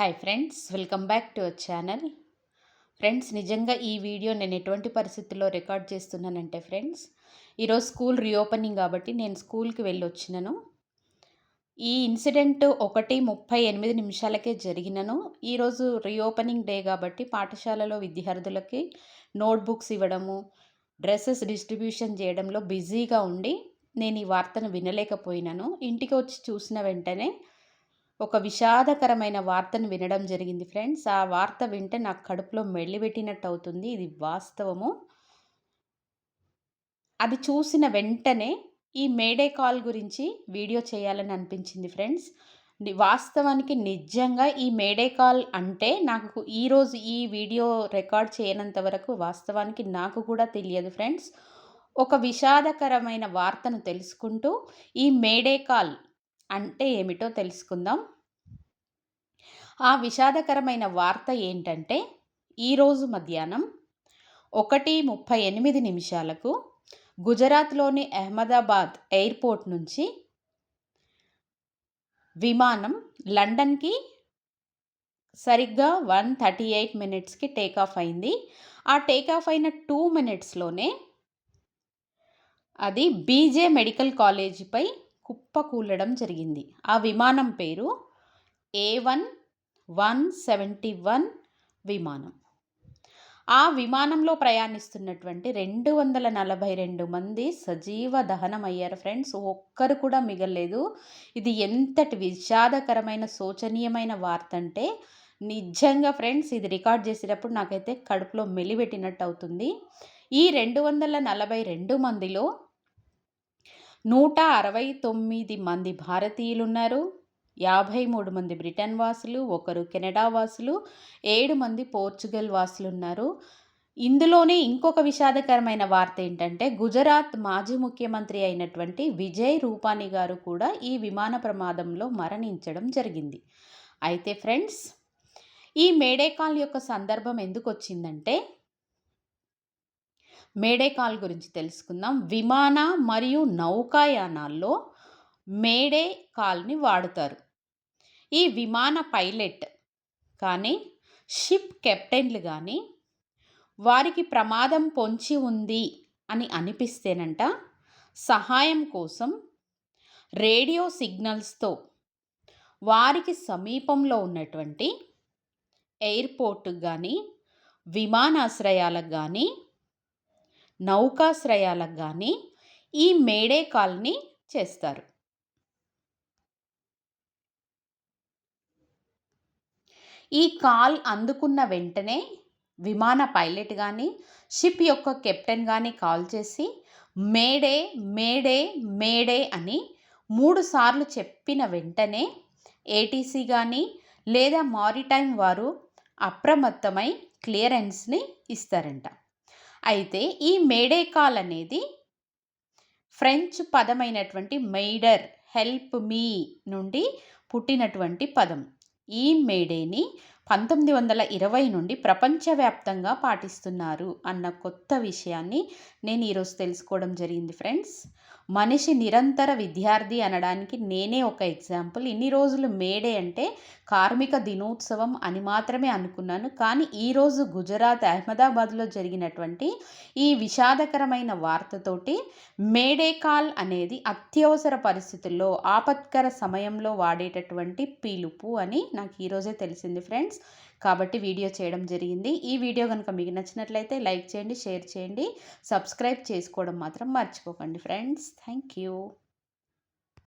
Hi friends welcome back to our channel friends నిజంగా ఈ video నేను ఎటువంటి పరిస్థితుల్లో రికార్డ్ చేస్తున్నానంటే ఫ్రెండ్స్ ఈరోజు స్కూల్ రీఓపెనింగ్ కాబట్టి నేను స్కూల్కి వెళ్ళి వచ్చినాను. ఈ ఇన్సిడెంట్ ఒకటి ముప్పై ఎనిమిది నిమిషాలకే జరిగినను. ఈరోజు రీఓపెనింగ్ డే కాబట్టి పాఠశాలలో విద్యార్థులకి నోట్బుక్స్ ఇవ్వడము డ్రెస్సెస్ డిస్ట్రిబ్యూషన్ చేయడంలో బిజీగా ఉండి నేను ఈ వార్తను వినలేకపోయినాను. ఇంటికి వచ్చి చూసిన వెంటనే ఒక విషాదకరమైన వార్తను వినడం జరిగింది ఫ్రెండ్స్. ఆ వార్త వింటే నాకు కడుపులో మెళ్ళిపెట్టినట్టు అవుతుంది ఇది వాస్తవము. అది చూసిన వెంటనే ఈ మేడే కాల్ గురించి వీడియో చేయాలని అనిపించింది ఫ్రెండ్స్. వాస్తవానికి నిజంగా ఈ మేడే కాల్ అంటే నాకు ఈరోజు ఈ వీడియో రికార్డ్ చేయనంత వరకు వాస్తవానికి నాకు కూడా తెలియదు ఫ్రెండ్స్. ఒక విషాదకరమైన వార్తను తెలుసుకుంటూ ఈ మేడే కాల్ అంటే ఏమిటో తెలుసుకుందాం. ఆ విషాదకరమైన వార్త ఏంటంటే ఈరోజు మధ్యాహ్నం ఒకటి ముప్పై ఎనిమిది నిమిషాలకు గుజరాత్లోని అహ్మదాబాద్ ఎయిర్పోర్ట్ నుంచి విమానం లండన్కి సరిగ్గా వన్ థర్టీ ఎయిట్ మినిట్స్కి టేక్ ఆఫ్ అయింది. ఆ టేక్ ఆఫ్ అయిన టూ మినిట్స్లోనే అది బీజే మెడికల్ కాలేజీపై కుప్పకూలడం జరిగింది. ఆ విమానం పేరు A one one seventy one విమానం. ఆ విమానంలో ప్రయాణిస్తున్నటువంటి రెండు వందల నలభై రెండు మంది సజీవ దహనం అయ్యారు ఫ్రెండ్స్. ఒక్కరు కూడా మిగలేదు ఇది ఎంతటి విషాదకరమైన శోచనీయమైన వార్త అంటే నిజంగా ఫ్రెండ్స్ ఇది రికార్డ్ చేసేటప్పుడు నాకైతే కడుపులో మెలిపెట్టినట్టు అవుతుంది. ఈ రెండు వందల నలభై రెండు మందిలో నూట అరవై తొమ్మిది మంది భారతీయులు ఉన్నారు యాభై మూడు మంది బ్రిటన్ వాసులు ఒకరు కెనడా వాసులు ఏడు మంది పోర్చుగల్ వాసులు ఉన్నారు ఇందులోనే ఇంకొక విషాదకరమైన వార్త ఏంటంటే గుజరాత్ మాజీ ముఖ్యమంత్రి అయినటువంటి విజయ్ రూపాని గారు కూడా ఈ విమాన ప్రమాదంలో మరణించడం జరిగింది. అయితే ఫ్రెండ్స్ ఈ మేడేకాల్ యొక్క సందర్భం ఎందుకు వచ్చిందంటే మేడేకాల్ గురించి తెలుసుకుందాం. విమాన మరియు నౌకాయానాల్లో మేడే కాల్ని వాడుతారు. ఈ విమాన పైలట్ కానీ షిప్ కెప్టెన్లు కానీ వారికి ప్రమాదం పొంచి ఉంది అని అనిపిస్తేనంట సహాయం కోసం రేడియో సిగ్నల్స్తో వారికి సమీపంలో ఉన్నటువంటి ఎయిర్పోర్ట్కి కానీ విమానాశ్రయాలకు కానీ నౌకాశ్రయాలకు కానీ ఈ మేడే కాల్ని చేస్తారు. ఈ కాల్ అందుకున్న వెంటనే విమాన పైలట్ కానీ షిప్ యొక్క కెప్టెన్ కానీ కాల్ చేసి మేడే మేడే మేడే అని మూడు సార్లు చెప్పిన వెంటనే ఏటీసీ కానీ లేదా మారిటైమ్ వారు అప్రమత్తమై క్లియరెన్స్ని ఇస్తారంట. అయితే ఈ మేడే కాల్ అనేది ఫ్రెంచ్ పదమైనటువంటి మెయిడర్ హెల్ప్ మీ నుండి పుట్టినటువంటి పదం. ఈ మేడేని పంతొమ్మిది వందల ఇరవై నుండి ప్రపంచవ్యాప్తంగా పాటిస్తున్నారు అన్న కొత్త విషయాన్ని నేను ఈరోజు తెలుసుకోవడం జరిగింది ఫ్రెండ్స్. మనిషి నిరంతర విద్యార్థి అనడానికి నేనే ఒక ఎగ్జాంపుల్. ఇన్ని రోజులు మేడే అంటే కార్మిక దినోత్సవం అని మాత్రమే అనుకున్నాను. కానీ ఈరోజు గుజరాత్ అహ్మదాబాద్లో జరిగినటువంటి ఈ విషాదకరమైన వార్తతోటి మేడే కాల్ అనేది అత్యవసర పరిస్థితుల్లో ఆపత్కర సమయంలో వాడేటటువంటి పిలుపు అని నాకు ఈరోజే తెలిసింది ఫ్రెండ్స్. కాబట్టి వీడియో చేయడం జరిగింది. ఈ వీడియో కనుక మీకు నచ్చినట్లయితే లైక్ చేయండి షేర్ చేయండి సబ్స్క్రైబ్ చేసుకోవడం మాత్రం మర్చిపోకండి ఫ్రెండ్స్. Thank you.